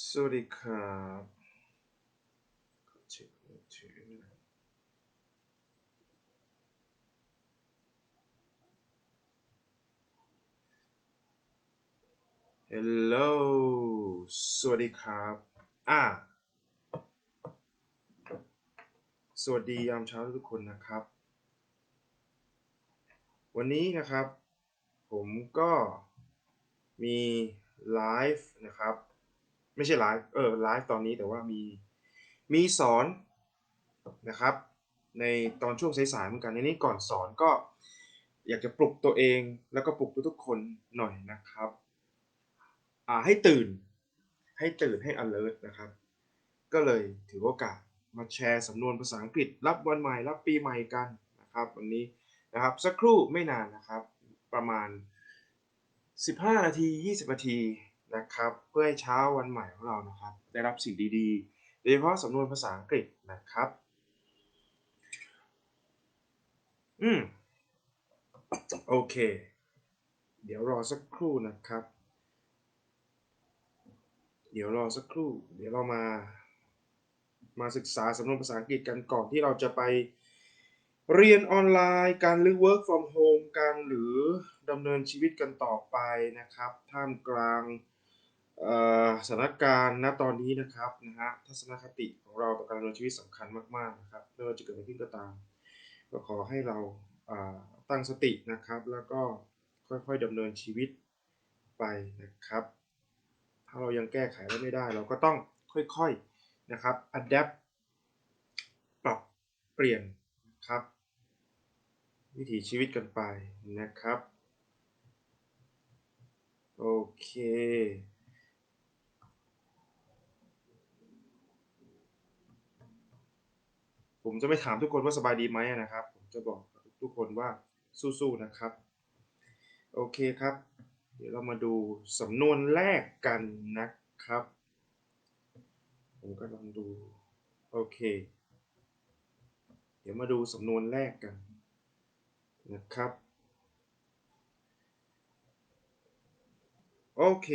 สวัสดีครับขอเช็คมือถือหน่อย Hello สวัสดีครับ อ่า สวัสดียามเช้าทุกคนนะครับ วันนี้นะครับ ผมก็มีไลฟ์นะครับ ไม่ใช่ไลฟ์เออไลฟ์ตอนนี้แต่ว่ามีมีสอนนะครับ ในตอนช่วงสายๆเหมือนกันในนี้ก่อนสอนก็อยากจะปลุกตัวเองแล้วก็ปลุกทุกๆคนหน่อยนะครับอ่าให้ตื่น ให้ตื่นให้ alert นะครับ ก็เลยถือโอกาสมาแชร์สำนวนภาษาอังกฤษ รับวันใหม่รับปีใหม่กันนะครับวันนี้นะครับสักครู่ไม่นานนะครับ ประมาณ 15 นาที 20 นาที นะครับ เพื่อให้เช้าวันใหม่ของเรานะครับ ได้รับสิ่งดีๆ โดยเฉพาะสำนวนภาษาอังกฤษนะครับ อืม โอเค เดี๋ยวรอสักครู่นะครับ เดี๋ยวรอสักครู่ เดี๋ยวเรามา มาศึกษาสำนวนภาษาอังกฤษกันก่อนที่เราจะไปเรียนออนไลน์การหรือ work from home กันหรือดำเนินชีวิตกันต่อไปนะครับ ท่ามกลาง สถานการณ์ณตอนนี้นะครับนะฮะทัศนคติของเราต่อการดำเนินชีวิตสำคัญมากๆนะครับไม่ว่าจะเกิดอะไรขึ้นก็ตาม ก็ขอให้เราตั้งสตินะครับ แล้วก็ค่อยๆดำเนินชีวิตไปนะครับ ถ้าเรายังแก้ไขอะไรไม่ได้ เราก็ต้องค่อยๆนะครับ adapt ปรับเปลี่ยนนะครับ วิถีชีวิตกันไปนะครับ โอเค ผมจะไม่ถามทุกคนว่าสบายดีไหมนะครับ ผมจะบอกทุกคนว่าสู้ๆนะครับ โอเคครับ เดี๋ยวเรามาดูสำนวนแรกกันนะครับ ผมก็ลองดู โอเค เดี๋ยวมาดูสำนวนแรกกันนะครับ โอเค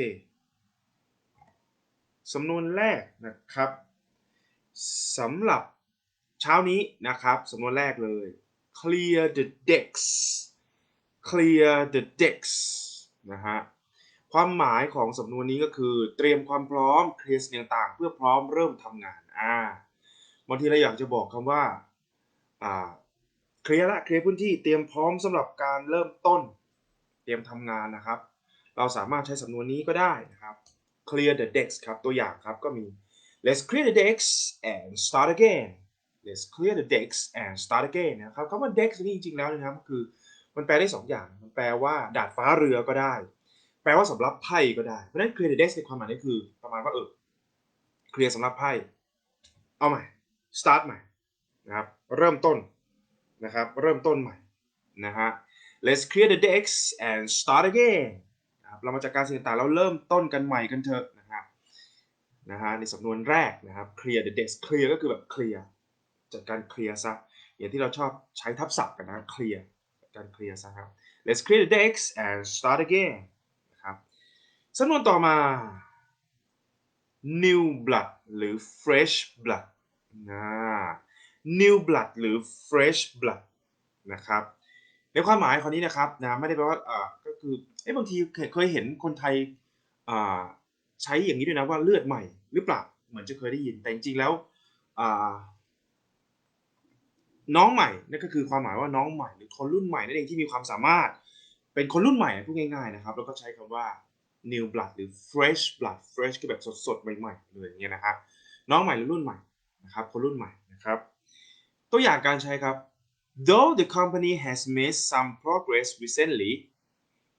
สำนวนแรกนะครับสำหรับ เช้านี้นะครับสำนวนแรกเลย clear the decks clear the decks นะฮะความหมายของสำนวนนี้ก็คือ เตรียมความพร้อมเคลียร์สิ่งต่างๆ เพื่อพร้อมเริ่มทำงานอ่าบางทีเราอยากจะบอกคำว่าอ่าเคลียร์ละเคลียร์พื้นที่เตรียมพร้อมสำหรับการเริ่มต้น เตรียมทำงานนะครับ เราสามารถใช้สำนวนนี้ก็ได้นะครับ clear the decks ครับตัวอย่างครับก็มี let's clear the decks and start again let's clear the decks and start again นะครับคำว่า decks นี่จริงๆแล้วนะครับคือมันแปลได้สองอย่าง มันแปลว่าดาดฟ้าเรือก็ได้ แปลว่าสำหรับไพ่ก็ได้ เพราะฉะนั้น clear the decks ในความหมายนี่คือประมาณว่าเออเคลียร์สำหรับไพ่ เอาใหม่ start ใหม่นะครับเริ่มต้นนะครับเริ่มต้นใหม่นะฮะ let's clear the decks and start again นะครับเรามาจากการสิ่งต่างๆแล้วเริ่มต้นกันใหม่กันเถอะนะครับนะฮะในสำนวนแรกนะครับ clear the decks clear ก็คือแบบเคลียร์ จัดการเคลียร์ซะอย่างที่เราชอบใช้ทับศัพท์กันนะเคลียร์จัดการเคลียร์ซะครับ let's clear the decks and start again นะครับสำนวนต่อมา new blood หรือ fresh blood นะ new blood หรือ fresh blood นะครับในความหมายของนี้นะครับนะไม่ได้แปลว่าอ่าก็คือเอ้บางทีเคยเคยเห็นคนไทยอ่าใช้อย่างนี้ด้วยนะว่าเลือดใหม่หรือเปล่าเหมือนจะเคยได้ยินแต่จริงๆแล้วอ่า น้องใหม่นั่นก็คือความหมายว่าน้องใหม่หรือคนรุ่นใหม่นั่นเองที่มีความสามารถ เป็นคนรุ่นใหม่พูดง่ายๆนะครับ แล้วก็ใช้คำว่า new blood หรือ fresh blood fresh คือแบบสดๆใหม่ๆเลยอย่างเงี้ยนะครับน้องใหม่หรือรุ่นใหม่นะครับ คนรุ่นใหม่นะครับ ตัวอย่างการใช้ครับ though the company has made some progress recently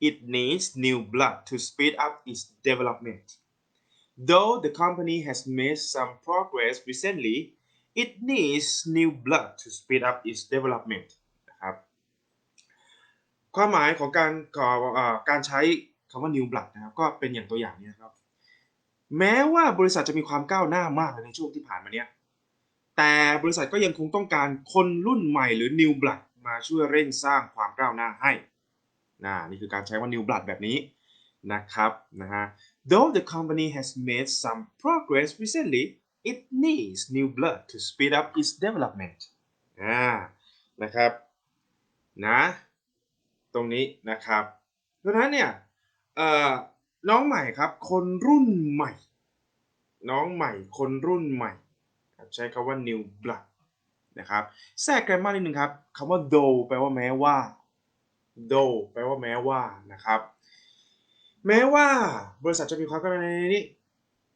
it needs new blood to speed up its development though the company has made some progress recently it needs new blood to speed up its development นะครับความหมายของการการใช้คำว่า new blood นะครับก็เป็นอย่างตัวอย่างนี้นะครับ แม้ว่าบริษัทจะมีความก้าวหน้ามากในช่วงที่ผ่านมาเนี้ยแต่บริษัทก็ยังคงต้องการคนรุ่นใหม่หรือ new blood มาช่วยเร่งสร้างความก้าวหน้าให้นะนี่คือการใช้ว่า new blood แบบนี้นะครับนะฮะ though the company has made some progress recently it needs new blood to speed up its development อ่านะครับนะตรงนี้นะครับดังนั้นเนี่ยเอ่อน้องใหม่ครับ คนรุ่นใหม่ น้องใหม่คนรุ่นใหม่ ใช้คำว่า new blood นะครับแทรกแกรมมานิดนึงครับคำว่า though แปลว่าแม้ว่า though แปลว่าแม้ว่านะครับ แม้ว่าบริษัทจะมีความก้าวหน้าในนี้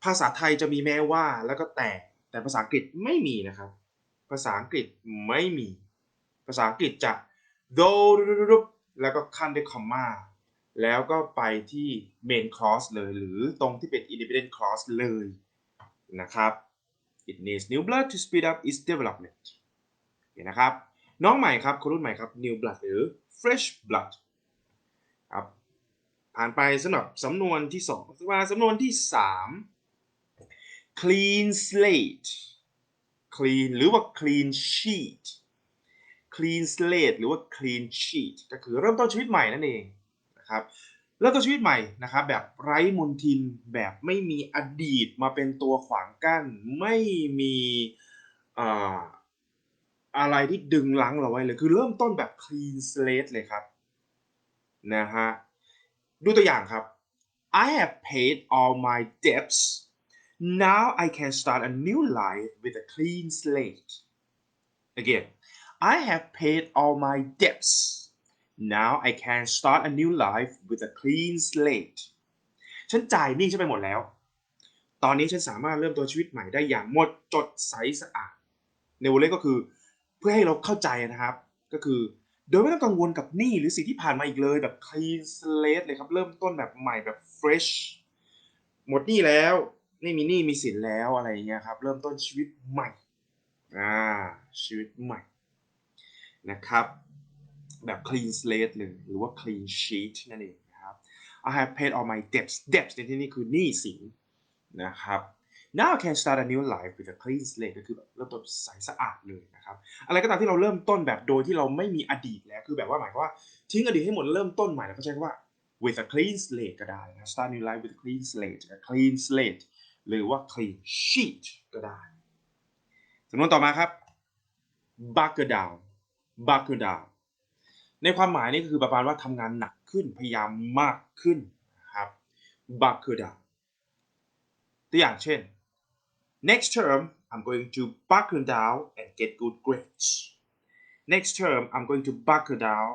ภาษาไทยจะมีแม้ว่าแล้วก็แต่ แต่ภาษาอังกฤษไม่มีนะครับ ภาษาอังกฤษไม่มี ภาษาอังกฤษจะ though แล้วก็ขั้นด้วยคอมมาแล้วก็ไปที่ main clause เลย หรือตรงที่เป็น independent clause เลยนะครับ it needs new blood to speed up its development เห็นนะครับ น้องใหม่ครับคนรุ่นใหม่ครับ new blood หรือ fresh blood ครับผ่านไปสำหรับสำนวนที่2มาสำนวนที่ 3 clean slate clean หรือว่า clean sheet clean slate หรือว่า clean sheet ก็คือเริ่มต้นชีวิตใหม่นั่นเองนะครับเริ่มต้นชีวิตใหม่นะครับแบบไร้มนทินแบบไม่มีอดีตมาเป็นตัวขวางกั้น ไม่มีอ่าอะไรที่ดึงลังเราไว้เลย คือเริ่มต้นแบบ clean slate เลยครับนะฮะดูตัวอย่างครับ I have paid all my debts now I can start a new life with a clean slate again I have paid all my debts now I can start a new life with a clean slate ฉันจ่ายหนี้ฉันไปหมดแล้ว ตอนนี้ฉันสามารถเริ่มต้นชีวิตใหม่ได้อย่างหมดจดใสสะอาด ในวงเล็บก็คือเพื่อให้เราเข้าใจนะครับ ก็คือโดยไม่ต้องกังวลกับหนี้หรือสิ่งที่ผ่านมาอีกเลยแบบ clean slate เลยครับ เริ่มต้นแบบใหม่แบบ fresh หมดหนี้แล้ว ไม่มีหนี้มีสินแล้วอะไรอย่างเงี้ยครับ เริ่มต้นชีวิตใหม่อ่าชีวิตใหม่นะครับแบบ clean slate เลยหรือว่า clean sheet นั่นเองนะครับ I have paid all my debts debts ในที่นี้คือหนี้สินนะครับ now I can start a new life with a clean slate ก็คือแบบเริ่มต้นใสสะอาดเลยนะครับ อะไรก็ตามที่เราเริ่มต้นแบบโดยที่เราไม่มีอดีตแล้วคือแบบว่าหมายความว่าทิ้งอดีตให้หมดเริ่มต้นใหม่แล้วก็ใช้คำว่า with a clean slate ก็ได้นะ start new life with a clean slate a clean slate หรือว่า clean sheet ก็ได้สำนวนต่อมาครับ buckle down buckle down ในความหมายนี่คือประมาณว่าทำงานหนักขึ้นพยายามมากขึ้นครับ buckle down ตัวอย่างเช่น next term I'm going to buckle down and get good grades next term I'm going to buckle down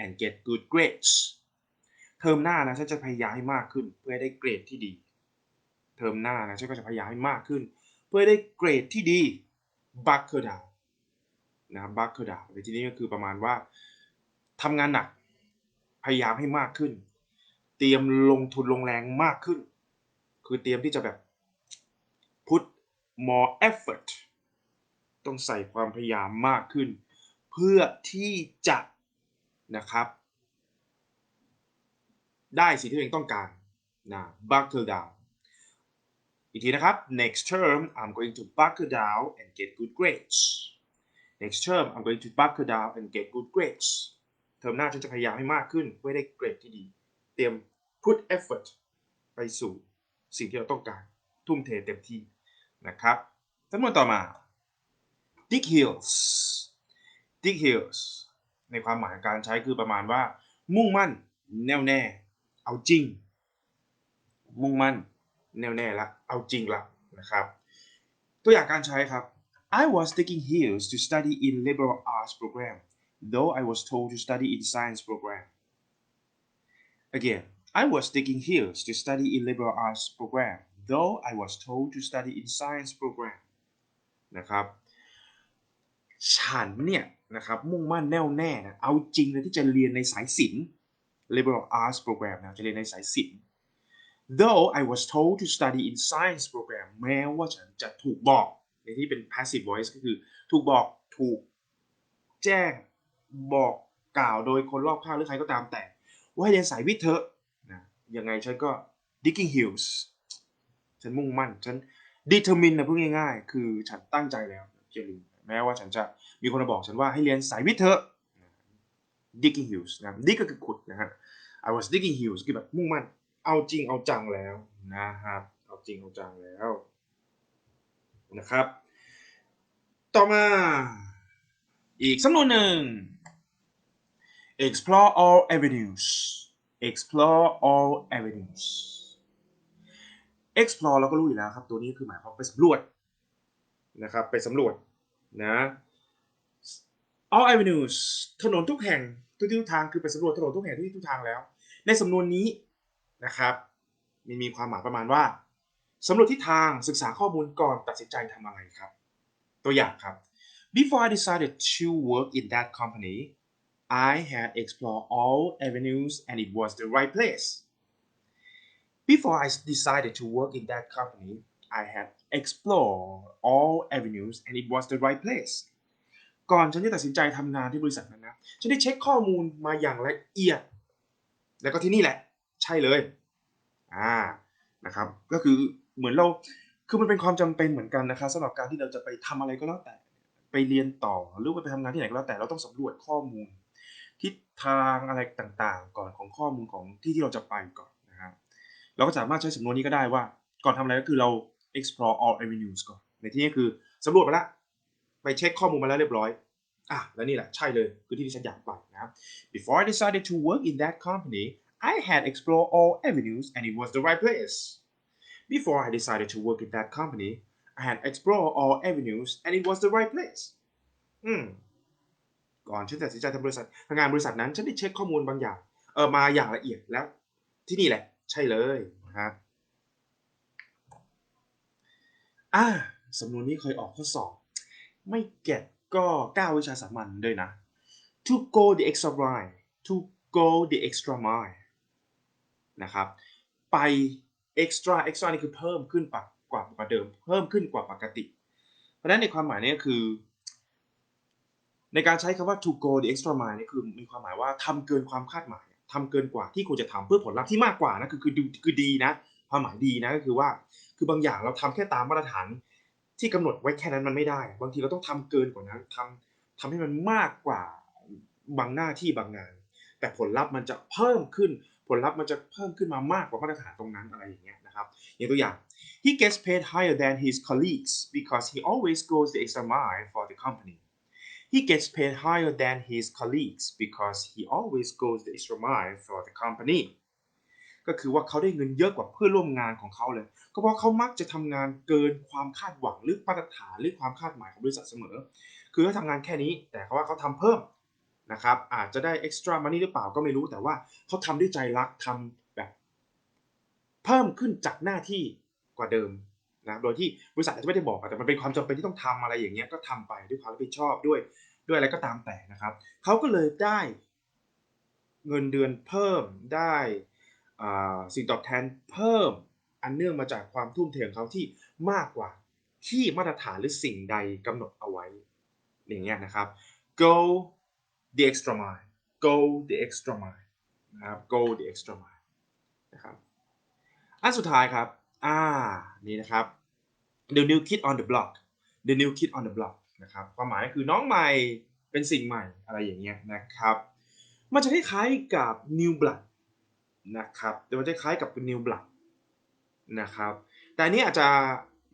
and get good grades เทอมหน้านะฉันจะพยายามให้มากขึ้นเพื่อให้ได้เกรดที่ดี เทอมหน้านะฉันก็จะพยายามให้มากขึ้น เพื่อได้เกรดที่ดี buckle down นะครับ buckle down ในที่นี้ก็คือประมาณว่าทำงานหนักพยายามให้มากขึ้น เตรียมลงทุนลงแรงมากขึ้น คือเตรียมที่จะแบบ put more effort ต้องใส่ความพยายามมากขึ้น เพื่อที่จะนะครับ ได้สิ่งที่ตัวเองต้องการนะ buckle down อี กทีนะครับ next term I'm going to buckle down and get good grades next term I'm going to buckle down and get good grades เทอมหน้าฉันจะพยายามให้มากขึ้นเพื่อได้เกรดที่ดี เตรียม put effort ไปสู่สิ่งที่เราต้องการ ทุ่มเทเต็มที่นะครับสำนวนต่อมา dig heels dig heels ในความหมายการใช้คือประมาณว่า มุ่งมั่น แน่วแน่ เอาจริง มุ่งมั่น แน่วแน่ละเอาจริงละนะครับ ตัวอย่างการใช้ครับ I was taking heels to study in liberal arts program though I was told to study in science program again I was taking heels to study in liberal arts program though I was told to study in science program นะครับฉันเนี่ยนะครับมุ่งมั่นแน่วแน่นะเอาจริงเลยที่จะเรียนในสายศิลป์ liberal arts program นะจะเรียนในสายศิลป์ though I was told to study in science program แม้ว่าฉันจะถูกบอก ในที่เป็น passive voice ก็คือ ถูกบอกถูกแจ้งบอกกล่าวโดยคนรอบข้างหรือใครก็ตามแต่ ว่าให้เรียนสายวิทย์เถอะนะยังไงฉันก็ digging heels ฉันมุ่งมั่น ฉัน determine นะพูดง่ายๆ คือฉันตั้งใจแล้วอย่าลืมแม้ว่าฉันจะมีคนมาบอกฉันว่าให้เรียนสายวิทย์เถอะ digging heels นะ dig ก็คือขุดนะฮะ I was digging heels คือแบบมุ่งมั่น เอาจริงเอาจังแล้วนะครับ เอาจริงเอาจังแล้วนะครับ ต่อมาอีกสำนวนหนึ่ง explore all avenues explore all avenues explore เราก็รู้อยู่แล้วครับ ตัวนี้คือหมายความไปสำรวจนะครับ ไปสำรวจนะ all avenues ถนนทุกแห่งทุกทิศทางคือไปสำรวจถนนทุกแห่งทุกทิศทุกทางแล้ว ในสำนวนนี้ นะครับมีมีความหมายประมาณว่าสำรวจทิศทางศึกษาข้อมูลก่อนตัดสินใจทำอะไรครับ ตัวอย่างครับ before I decided to work in that company I had explored all avenues and it was the right place before I decided to work in that company I had explored all avenues and it was the right place ก่อนฉันจะตัดสินใจทำงานที่บริษัทนั้นนะ ฉันได้เช็คข้อมูลมาอย่างละเอียด แล้วก็ที่นี่แหละ ใช่เลยอ่านะครับ ก็คือเหมือนเราคือมันเป็นความจำเป็นเหมือนกันนะครับสำหรับการที่เราจะไปทำอะไรก็แล้วแต่ ไปเรียนต่อหรือว่าไปทำงานที่ไหนก็แล้วแต่เราต้องสำรวจข้อมูลทิศทางอะไรต่างๆ ก่อนของข้อมูลของที่ที่เราจะไปก่อนนะฮะเราก็สามารถใช้สำนวนนี้ก็ได้ว่า ก่อนทำอะไรก็คือเรา explore all avenues ก่อนในที่นี้คือสำรวจไปแล้วไปเช็คข้อมูลมาแล้วเรียบร้อยอะแล้วนี่แหละใช่เลยคือที่ที่ฉันอยากไปนะ Before I decided to work in that company I had explored all avenues and it was the right place Before I decided to work in that company I had explored all avenues and it was the right place อืม ก่อนฉันตัดสินใจทำบริษัททำงานบริษัทนั้น ฉันได้เช็คข้อมูลบางอย่าง เออมาอย่างละเอียดแล้ว ที่นี่แหละ ใช่เลยนะครับอ่าสำนวนนี้เคยออกข้อสอบ ไม่เก็ตก็9วิชาสามัญด้วยนะ to go the extra mile to go the extra mile นะครับไป extra extra นี่คือเพิ่มขึ้นปกว่ากว่าเดิม เพิ่มขึ้นกว่าปกติ เพราะฉะนั้นในความหมายนี้คือ ในการใช้คำว่า to go the extra mile นี่คือมีความหมายว่าทำเกินความคาดหมายทำเกินกว่าที่ควรจะทำเพื่อผลลัพธ์ที่มากกว่านะคือคือดูคือดีนะ ความหมายดีนะก็คือว่าคือบางอย่างเราทำแค่ตามมาตรฐานที่กำหนดไว้แค่นั้นมันไม่ได้ บางทีเราต้องทำเกินกว่านั้นทำทำให้มันมากกว่าบางหน้าที่บางงาน แต่ผลลัพธ์มันจะเพิ่มขึ้น ผลลัพธ์มันจะเพิ่มขึ้นมามากกว่ามาตรฐานตรงนั้นอะไรอย่างเงี้ยนะครับอย่างตัวอย่าง he gets paid higher than his colleagues because he always goes the extra mile for the company he gets paid higher than his colleagues because he always goes the extra mile for the company ก็คือว่าเขาได้เงินเยอะกว่าเพื่อนร่วมงานของเขาเลย ก็เพราะเขามักจะทำงานเกินความคาดหวังหรือมาตรฐานหรือความคาดหมายของบริษัทเสมอ คือเขาทำงานแค่นี้ แต่เขาว่าเขาทำเพิ่ม นะครับอาจจะได้ extra money หรือเปล่าก็ไม่รู้แต่ว่าเขาทำด้วยใจรักทำแบบ เพิ่มขึ้นจากหน้าที่กว่าเดิมนะโดยที่บริษัทอาจจะไม่ได้บอกแต่มันเป็นความจำเป็นที่ต้องทำอะไรอย่างเงี้ยก็ทำไปด้วยความรับผิดชอบด้วยด้วยอะไรก็ตามแต่นะครับเขาก็เลยได้เงินเดือนเพิ่มได้สิ่งตอบแทนเพิ่มอันเนื่องมาจากความทุ่มเทของเขาที่มากกว่าที่มาตรฐานหรือสิ่งใดกำหนดเอาไว้อย่างเงี้ยนะครับ go the extra mile go the extra mile นะครับ go the extra mile นะครับอันสุดท้ายครับ อ่า นี่นะครับ the new kid on the block the new kid on the block นะครับ ความหมายคือน้องใหม่ เป็นสิ่งใหม่ อะไรอย่างเงี้ยนะครับ มันจะคล้ายๆกับ new blood นะครับ แต่มันจะคล้ายกับ new blood นะครับ แต่อันนี้อาจจะ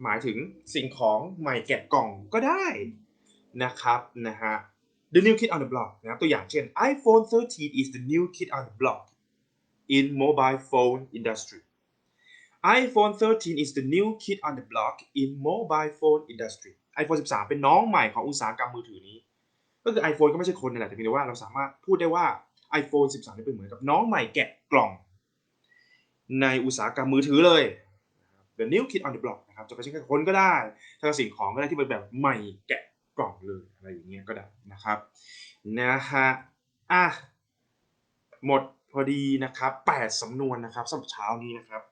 หมายถึงสิ่งของใหม่แกะกล่องก็ได้นะครับ นะฮะ the new kid on the block นะครับตัวอย่างเช่น iPhone 13 is the new kid on the block in mobile phone industry iPhone 13 is the new kid on the block in mobile phone industry iPhone 13 เป็นน้องใหม่ของอุตสาหกรรมมือถือนี้ ก็คือ iPhone ก็ไม่ใช่คนนั่นแหละแต่เพียงแต่ว่าเราสามารถพูดได้ว่า iPhone 13นี่เป็นเหมือนกับน้องใหม่แกะกล่อง ในอุตสาหกรรมมือถือเลย The new kid on the block นะครับจะไม่ใช่แค่คนก็ได้ถ้าสิ่งของก็ได้ที่เป็นแบบใหม่แกะ กล่องเลยอะไรอย่างเงี้ยก็ได้นะครับนะฮะอะหมดพอดีนะครับ8สำนวนนะครับสำหรับเช้านี้นะครับ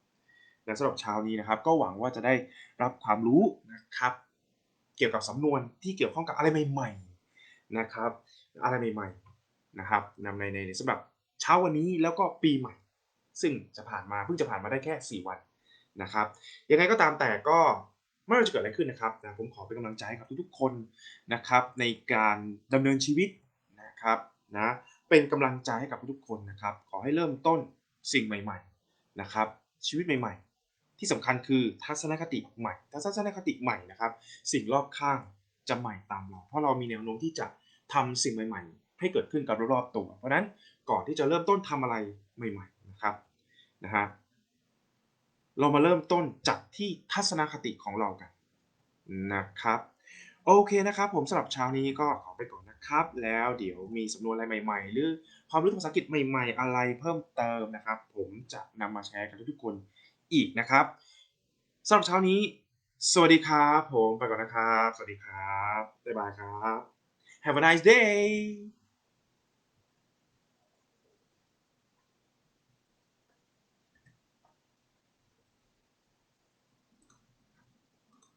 และสำหรับเช้านี้นะครับ ก็หวังว่าจะได้รับความรู้นะครับ เกี่ยวกับสำนวนที่เกี่ยวข้องกับอะไรใหม่ ๆนะครับ อะไรใหม่ๆนะครับนำในในในสำหรับเช้าวันนี้แล้วก็ปีใหม่ ซึ่งจะผ่านมาเพิ่งจะผ่านมาได้แค่ 4 วันนะครับยังไงก็ตามแต่ก็ ไม่ว่าจะเกิดอะไรขึ้นนะครับนะผมขอเป็นกำลังใจให้กับทุกๆคนนะครับในการดำเนินชีวิตนะครับนะเป็นกำลังใจให้กับทุกๆคนนะครับ ขอให้เริ่มต้นสิ่งใหม่ๆนะครับ ชีวิตใหม่ ๆ ที่สำคัญคือทัศนคติใหม่ทัศนคติใหม่นะครับ สิ่งรอบข้างจะใหม่ตามเรา เพราะเรามีแนวโน้มที่จะทำสิ่งใหม่ ๆ ให้เกิดขึ้นกับรอบๆตัว เพราะฉะนั้นก่อนที่จะเริ่มต้นทำอะไรใหม่ ๆ นะครับนะฮะ เรามาเริ่มต้นจากที่ทัศนคติของเรากันนะครับ โอเคนะครับ ผมสำหรับเช้านี้ก็ขอไปก่อนนะครับ แล้วเดี๋ยวมีสำนวนอะไรใหม่ ๆ หรือความรู้ภาษาอังกฤษใหม่ๆ อะไรเพิ่มเติมนะครับ ผมจะนำมาแชร์กับทุกคนอีกนะครับสำหรับเช้านี้ สวัสดีครับผมไปก่อนนะครับ สวัสดีครับบ๊ายบายครับ Have a nice day